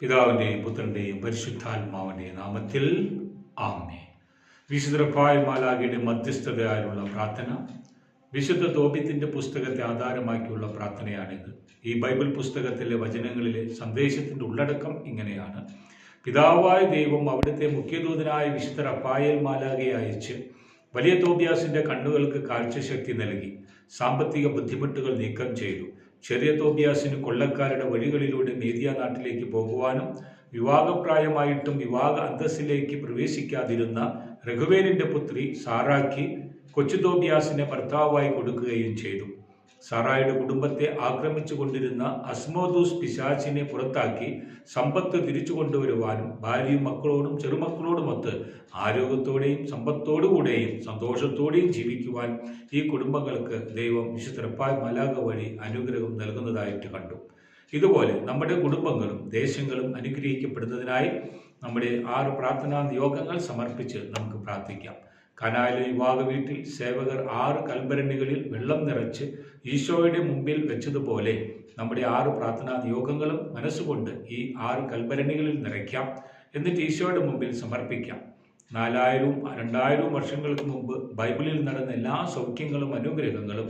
പിതാവിന്റെയും പുത്രന്റെയും പരിശുദ്ധാത്മാവിന്റെയും നാമത്തിൽ ആമേ വിശുദ്ധ മാലാഖയുടെ മധ്യസ്ഥതയായുള്ള പ്രാർത്ഥന വിശുദ്ധ തോപ്യത്തിന്റെ പുസ്തകത്തെ ആധാരമാക്കിയുള്ള പ്രാർത്ഥനയാണിത്. ഈ ബൈബിൾ പുസ്തകത്തിലെ വചനങ്ങളിലെ സന്ദേശത്തിന്റെ ഉള്ളടക്കം ഇങ്ങനെയാണ്. പിതാവായ ദൈവം അവിടുത്തെ മുഖ്യദൂതനായ വിശുദ്ധ റഫായൽ മാലാഖയെ അയച്ച് വലിയ തോബിയാസിന്റെ കണ്ണുകൾക്ക് കാഴ്ചശക്തി നൽകി സാമ്പത്തിക ബുദ്ധിമുട്ടുകൾ നീക്കം ചെയ്തു. ചെറിയ തോബിയാസിന് കൊള്ളക്കാരുടെ വഴികളിലൂടെ മേദിയ നാട്ടിലേക്ക് പോകുവാനും വിവാഹപ്രായമായിട്ടും വിവാഹ അന്തസ്സിലേക്ക് പ്രവേശിക്കാതിരുന്ന രഘുവേലിന്റെ പുത്രി സാറാക്കി കൊച്ചു തോബിയാസിനെ ഭർത്താവായി കൊടുക്കുകയും ചെയ്തു. സാറായുടെ കുടുംബത്തെ ആക്രമിച്ചു കൊണ്ടിരുന്ന അസ്മോദൂസ് പിശാച്ചിനെ പുറത്താക്കി സമ്പത്ത് തിരിച്ചു കൊണ്ടുവരുവാനും ഭാര്യയും മക്കളോടും ചെറുമക്കളോടുമൊത്ത് ആരോഗ്യത്തോടെയും സമ്പത്തോടുകൂടെയും സന്തോഷത്തോടെയും ജീവിക്കുവാൻ ഈ കുടുംബങ്ങൾക്ക് ദൈവം വിശുദ്ധപ്പായ് മലാക വഴി അനുഗ്രഹം നൽകുന്നതായിട്ട് കണ്ടു. ഇതുപോലെ നമ്മുടെ കുടുംബങ്ങളും ദേശങ്ങളും അനുഗ്രഹിക്കപ്പെടുന്നതിനായി നമ്മുടെ ആറ് പ്രാർത്ഥനാ നിയോഗങ്ങൾ സമർപ്പിച്ച് നമുക്ക് പ്രാർത്ഥിക്കാം. കനാലിലെ യുവാവ് വീട്ടിൽ സേവകർ ആറ് കൽബരണികളിൽ വെള്ളം നിറച്ച് ഈശോയുടെ മുമ്പിൽ വെച്ചതുപോലെ നമ്മുടെ ആറ് പ്രാർത്ഥനാ നിയോഗങ്ങളും മനസ്സുകൊണ്ട് ഈ ആറ് കൽബരണികളിൽ നിറയ്ക്കാം. എന്നിട്ട് ഈശോയുടെ മുമ്പിൽ സമർപ്പിക്കാം. നാലായിരവും രണ്ടായിരവും വർഷങ്ങൾക്ക് മുമ്പ് ബൈബിളിൽ നടന്ന എല്ലാ സൗഖ്യങ്ങളും അനുഗ്രഹങ്ങളും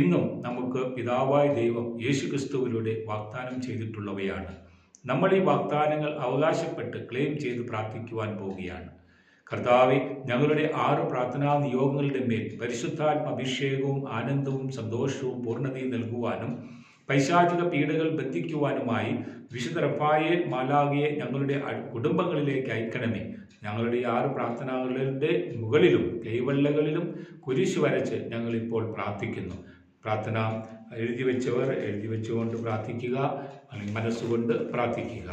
ഇന്നും നമുക്ക് പിതാവായ ദൈവം യേശു ക്രിസ്തുവിലൂടെ വാഗ്ദാനം ചെയ്തിട്ടുള്ളവയാണ്. നമ്മൾ ഈ വാഗ്ദാനങ്ങൾ അവകാശപ്പെട്ട് ക്ലെയിം ചെയ്ത് പ്രാർത്ഥിക്കുവാൻ പോവുകയാണ്. കർത്താവെ ഞങ്ങളുടെ ആറ് പ്രാർത്ഥനാ നിയോഗങ്ങളുടെ മേൽ പരിശുദ്ധാത്മ അഭിഷേകവും ആനന്ദവും സന്തോഷവും പൂർണതയും നൽകുവാനും പൈശാചിക പീഡകൾ ബന്ധിക്കുവാനുമായി വിശുദ്ധ റഫായെ മാലാകയെ ഞങ്ങളുടെ കുടുംബങ്ങളിലേക്ക് അയക്കണമേ. ഞങ്ങളുടെ ആറ് പ്രാർത്ഥനകളുടെ മുകളിലും കൈവെള്ളകളിലും കുരിശ് വരച്ച് ഞങ്ങളിപ്പോൾ പ്രാർത്ഥിക്കുന്നു. പ്രാർത്ഥന എഴുതി വെച്ചവർ എഴുതി വെച്ചുകൊണ്ട് പ്രാർത്ഥിക്കുക. അല്ലെങ്കിൽ മനസ്സുകൊണ്ട് പ്രാർത്ഥിക്കുക.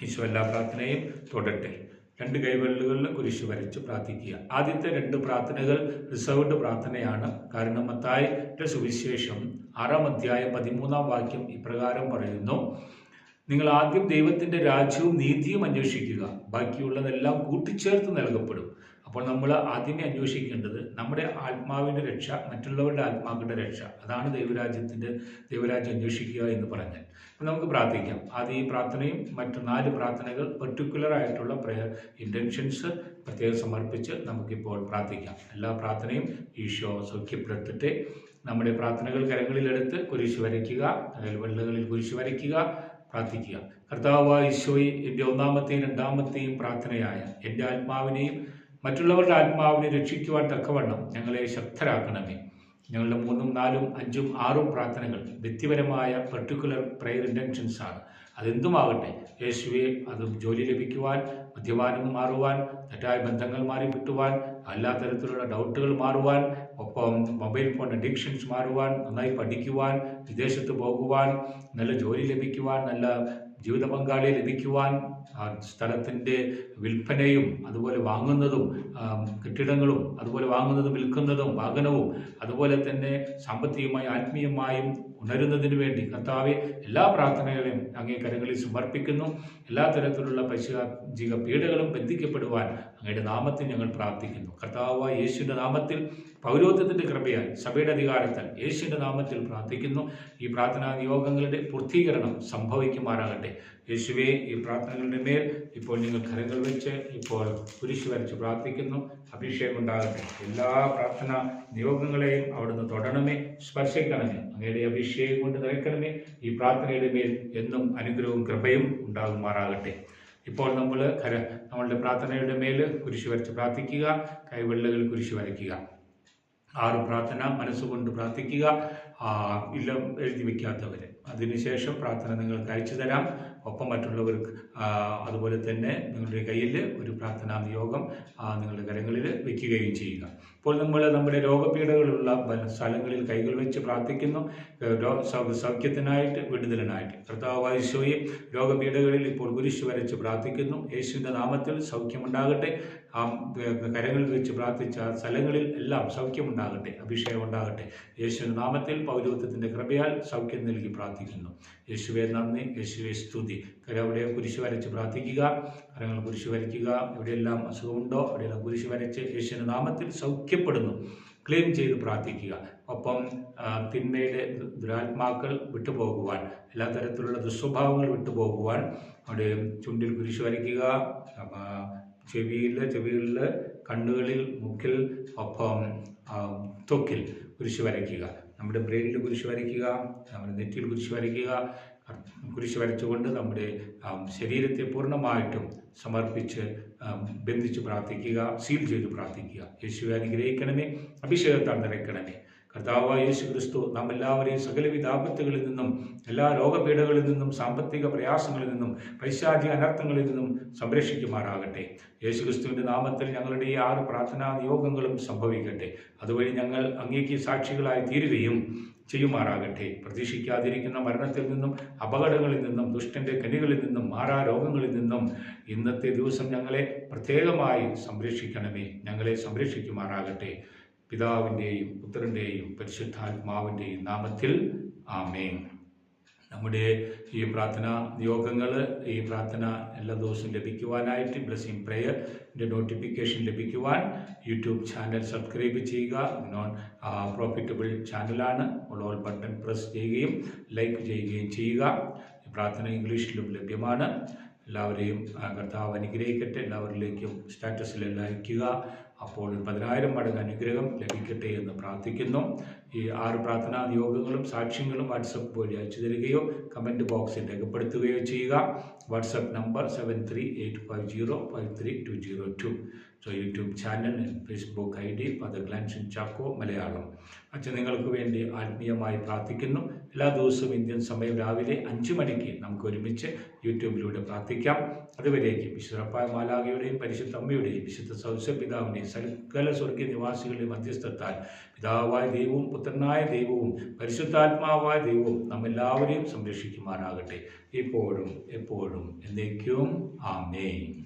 ഈശോ എല്ലാ പ്രാർത്ഥനയും തൊടട്ടെ. രണ്ട് കൈവെള്ളുകളിൽ കുരിശ് വരച്ച് പ്രാർത്ഥിക്കുക. ആദ്യത്തെ രണ്ട് പ്രാർത്ഥനകൾ റിസർവ്ഡ് പ്രാർത്ഥനയാണ്. കാരണം മത്തായിയുടെ സുവിശേഷം ആറാം അധ്യായം പതിമൂന്നാം വാക്യം ഇപ്രകാരം പറയുന്നു. നിങ്ങൾ ആദ്യം ദൈവത്തിന്റെ രാജ്യവും നീതിയും അന്വേഷിക്കുക. ബാക്കിയുള്ളതെല്ലാം കൂട്ടിച്ചേർത്ത് നൽകപ്പെടും. അപ്പോൾ നമ്മൾ ആദ്യമേ അന്വേഷിക്കേണ്ടത് നമ്മുടെ ആത്മാവിന്റെ രക്ഷ മറ്റുള്ളവരുടെ ആത്മാക്കളുടെ രക്ഷ. അതാണ് ദൈവരാജ്യത്തിന്റെ ദൈവരാജ്യം അന്വേഷിക്കുക എന്ന് പറഞ്ഞാൽ. അപ്പം നമുക്ക് പ്രാർത്ഥിക്കാം. ആദ്യം ഈ പ്രാർത്ഥനയും മറ്റു നാല് പ്രാർത്ഥനകൾ പെർട്ടിക്കുലർ ആയിട്ടുള്ള പ്രയർ ഇന്റൻഷൻസ് പ്രത്യേകം സമർപ്പിച്ച് നമുക്കിപ്പോൾ പ്രാർത്ഥിക്കാം. എല്ലാ പ്രാർത്ഥനയും ഈശോ സൗഖ്യപ്പെടുത്തട്ടെ. നമ്മുടെ പ്രാർത്ഥനകൾ കരങ്ങളിലെടുത്ത് കുരിശ് വരയ്ക്കുക വെള്ളകളിൽ കുരിശ് വരയ്ക്കുക പ്രാർത്ഥിക്കുക. കർത്താവ് ഈശോയെ എന്റെ ഒന്നാമത്തെയും രണ്ടാമത്തെയും പ്രാർത്ഥനയായ എന്റെ ആത്മാവിനെയും മറ്റുള്ളവരുടെ ആത്മാവിനെ രക്ഷിക്കുവാൻ തക്കവണ്ണം ഞങ്ങളെ ശക്തരാക്കണമേ. ഞങ്ങളുടെ മൂന്നും നാലും അഞ്ചും ആറും പ്രാർത്ഥനകൾ വ്യക്തിപരമായ പെർട്ടിക്കുലർ പ്രെയർ ഇന്റൻഷൻസ് ആണ്. അതെന്തുമാകട്ടെ യേശുവെ അത് ജോലി ലഭിക്കുവാൻ മദ്യപാനം മാറുവാൻ തെറ്റായ ബന്ധങ്ങൾ മാറി കിട്ടുവാൻ എല്ലാ തരത്തിലുള്ള ഡൗട്ടുകൾ മാറുവാൻ ഒപ്പം മൊബൈൽ ഫോൺ അഡിക്ഷൻസ് മാറുവാൻ നന്നായി പഠിക്കുവാൻ വിദേശത്ത് പോകുവാൻ നല്ല ജോലി ലഭിക്കുവാൻ നല്ല ജീവിത പങ്കാളിയെ ലഭിക്കുവാൻ സ്ഥലത്തിന്റെ വിൽപ്പനയും അതുപോലെ വാങ്ങുന്നതും കെട്ടിടങ്ങളും അതുപോലെ വാങ്ങുന്നതും വിൽക്കുന്നതും വാഹനവും അതുപോലെ തന്നെ സാമ്പത്തികമായും ആത്മീയമായും ഉണരുന്നതിന് വേണ്ടി കർത്താവെ എല്ലാ പ്രാർത്ഥനകളെയും അങ്ങേ കരങ്ങളിൽ സമർപ്പിക്കുന്നു. എല്ലാ തരത്തിലുള്ള പൈശാചിക പീഡകളും ബന്ധിക്കപ്പെടുവാൻ അങ്ങയുടെ നാമത്തിൽ ഞങ്ങൾ പ്രാർത്ഥിക്കുന്നു. കർത്താവ് യേശുവിന്റെ നാമത്തിൽ പൗരോത്വത്തിന്റെ കൃപയാൽ സഭയുടെ അധികാരത്താൽ യേശുവിന്റെ നാമത്തിൽ പ്രാർത്ഥിക്കുന്നു. ഈ പ്രാർത്ഥനാ നിയോഗങ്ങളുടെ പൂർത്തീകരണം സംഭവിക്കുമാറാകട്ടെ. യേശുവെ ഈ പ്രാർത്ഥനകളുടെ മേൽ ഇപ്പോൾ നിങ്ങൾ കരങ്ങൾ വെച്ച് ഇപ്പോൾ കുരിശ് വരച്ച് പ്രാർത്ഥിക്കുന്നു. അഭിഷേകം ഉണ്ടാകട്ടെ. എല്ലാ പ്രാർത്ഥനാ നിയോഗങ്ങളെയും അവിടുന്ന് തൊടണമേ. സ്പർശിക്കണമേ. അങ്ങയുടെ അഭിഷേകം കൊണ്ട് നിറയ്ക്കണമേ. ഈ പ്രാർത്ഥനയുടെ മേൽ എന്നും അനുഗ്രഹവും കൃപയും ഉണ്ടാകുമാറാകട്ടെ. ഇപ്പോൾ നമ്മൾ കര നമ്മളുടെ പ്രാർത്ഥനയുടെ മേൽ കുരിശ് വരച്ച് പ്രാർത്ഥിക്കുക. കൈവെള്ളകൾ കുരിശ് വരയ്ക്കുക. ആറ് പ്രാർത്ഥന മനസ്സുകൊണ്ട് പ്രാർത്ഥിക്കുക. ഇല്ല എഴുതി വയ്ക്കാത്തവർ അതിനുശേഷം പ്രാർത്ഥന നിങ്ങൾക്ക് അയച്ചു തരാം. ഒപ്പം മറ്റുള്ളവർക്ക് അതുപോലെ തന്നെ നിങ്ങളുടെ കയ്യിൽ ഒരു പ്രാർത്ഥനാ നിയോഗം നിങ്ങളുടെ കരങ്ങളിൽ വയ്ക്കുകയും ചെയ്യുക. ഇപ്പോൾ നമ്മൾ നമ്മുടെ രോഗപീഠകളുള്ള സ്ഥലങ്ങളിൽ കൈകൾ വെച്ച് പ്രാർത്ഥിക്കുന്നു. സൗഖ്യത്തിനായിട്ട് വിടുതലിനായിട്ട്. കർത്താവ് യേശോയെ രോഗപീഠകളിൽ ഇപ്പോൾ കുരിശ് വരച്ച് പ്രാർത്ഥിക്കുന്നു. യേശുവിന്റെ നാമത്തിൽ സൗഖ്യമുണ്ടാകട്ടെ. ആ കരങ്ങളിൽ വെച്ച് പ്രാർത്ഥിച്ച സ്ഥലങ്ങളിൽ എല്ലാം സൗഖ്യമുണ്ടാകട്ടെ അഭിഷേകം ഉണ്ടാകട്ടെ. യേശു നാമത്തിൽ പൗരോത്വത്തിന്റെ കൃപയാൽ സൗഖ്യം നൽകി പ്രാർത്ഥിക്കുന്നു. യേശുവെ നന്ദി. യേശുവെ സ്തുതി. കര അവിടെ കുരിശ് വരച്ച് പ്രാർത്ഥിക്കുക. കരങ്ങൾ കുരിശ് വരയ്ക്കുക. എവിടെയെല്ലാം അസുഖമുണ്ടോ അവിടെയെല്ലാം കുരിശ് വരച്ച് യേശുവിന്റെ നാമത്തിൽ സൗഖ്യപ്പെടുന്നു. ക്ലെയിം ചെയ്ത് പ്രാർത്ഥിക്കുക. ഒപ്പം തിന്മയുടെ ദുരാത്മാക്കൾ വിട്ടുപോകുവാൻ എല്ലാ തരത്തിലുള്ള ദുസ്വഭാവങ്ങൾ വിട്ടുപോകുവാൻ അവിടെ ചുണ്ടിൽ കുരിശ് വരയ്ക്കുക. ചെവിയിൽ ചെവികളിൽ കണ്ണുകളിൽ മുക്കിൽ ഒപ്പം തൊക്കിൽ കുരിശ് വരയ്ക്കുക. നമ്മുടെ ബ്രെയിനിൽ കുരിശ് വരയ്ക്കുക നമ്മുടെ നെറ്റിയിൽ കുരിശ് വരയ്ക്കുക കുരിശ് വരച്ചുകൊണ്ട് നമ്മുടെ ശരീരത്തെ പൂർണമായിട്ടും സമർപ്പിച്ച് ബന്ധിച്ച് പ്രാർത്ഥിക്കുക സീൽ ചെയ്ത് പ്രാർത്ഥിക്കുക. യേശുവെ അനുഗ്രഹിക്കണമേ അഭിഷേകത്താൽ നിറയ്ക്കണമേ. കർത്താവായ യേശു ക്രിസ്തു നാം എല്ലാവരെയും സകലവിധ ആപത്തുകളിൽ നിന്നും എല്ലാ രോഗപീഠകളിൽ നിന്നും സാമ്പത്തിക പ്രയാസങ്ങളിൽ നിന്നും പൈശാചിക അനർത്ഥങ്ങളിൽ നിന്നും സംരക്ഷിക്കുമാറാകട്ടെ. യേശു ക്രിസ്തുവിന്റെ നാമത്തിൽ ഞങ്ങളുടെ ഈ ആറ് പ്രാർത്ഥനാ നിയോഗങ്ങളും സംഭവിക്കട്ടെ. അതുവഴി ഞങ്ങൾ അങ്ങേക്ക് സാക്ഷികളായി തീരുകയും ചെയ്യുമാറാകട്ടെ. പ്രതീക്ഷിക്കാതിരിക്കുന്ന മരണത്തിൽ നിന്നും അപകടങ്ങളിൽ നിന്നും ദുഷ്ടന്റെ കനികളിൽ നിന്നും മാറാ രോഗങ്ങളിൽ നിന്നും ഇന്നത്തെ ദിവസം ഞങ്ങളെ പ്രത്യേകമായി സംരക്ഷിക്കണമേ. ഞങ്ങളെ സംരക്ഷിക്കുമാറാകട്ടെ. പിതാവിന്റെയും പുത്രന്റെയും പരിശുദ്ധാത്മാവിന്റെയും നാമത്തിൽ ആമേൻ. നമ്മുടെ ഈ പ്രാർത്ഥന യോഗങ്ങൾ ഈ പ്രാർത്ഥന എല്ലാ ദിവസവും ലഭിക്കുവാനായിട്ട് ബ്ലെസ്സിങ് പ്രേയറിന്റെ നോട്ടിഫിക്കേഷൻ ലഭിക്കുവാൻ യൂട്യൂബ് ചാനൽ സബ്സ്ക്രൈബ് ചെയ്യുക. നോൺ പ്രോഫിറ്റബിൾ ചാനലാണ് ഓൾ ബട്ടൺ പ്രസ് ചെയ്യുകയും ലൈക്ക് ചെയ്യുകയും ചെയ്യുക. പ്രാർത്ഥന ഇംഗ്ലീഷിലും ലഭ്യമാണ്. എല്ലാവരെയും കർത്താവ് അനുഗ്രഹിക്കട്ടെ. എല്ലാവരിലേക്കും സ്റ്റാറ്റസിലെല്ലാം അയക്കുക അപ്പോൾ പതിനായിരം മടങ്ങ് അനുഗ്രഹം ലഭിക്കട്ടെ എന്ന് പ്രാർത്ഥിക്കുന്നു. ഈ ആറ് പ്രാർത്ഥനാ യോഗങ്ങളും സാക്ഷ്യങ്ങളും വാട്സപ്പ് വഴി അയച്ചു തരികയോ കമന്റ് ബോക്സിൽ രേഖപ്പെടുത്തുകയോ ചെയ്യുക. WhatsApp number seven three eight five zero five three two zero two. So YouTube channel Facebook I D father ഗ്ലാൻഷൻ Chacko Malayalam അച്ഛൻ നിങ്ങൾക്ക് വേണ്ടി ആത്മീയമായി പ്രാർത്ഥിക്കുന്നു. എല്ലാ ദിവസവും ഇന്ത്യൻ സമയം രാവിലെ അഞ്ച് മണിക്ക് നമുക്ക് ഒരുമിച്ച് യൂട്യൂബിലൂടെ പ്രാർത്ഥിക്കാം. അതുവരേക്കും വിശുദ്ധപ്പായ മാലാകയുടെയും പരിശുദ്ധ അമ്മയുടെയും വിശുദ്ധ സൗസ്യ പിതാവിന്റെയും സകല സ്വർഗീയ നിവാസികളുടെയും മധ്യസ്ഥത്താൽ പിതാവായ ദൈവവും പുത്രനായ ദൈവവും പരിശുദ്ധാത്മാവായ ദൈവവും നമ്മെല്ലാവരെയും സംരക്ഷിക്കുമാറാകട്ടെ. ഇപ്പോഴും എപ്പോഴും എന്നേക്കും. ആമേൻ.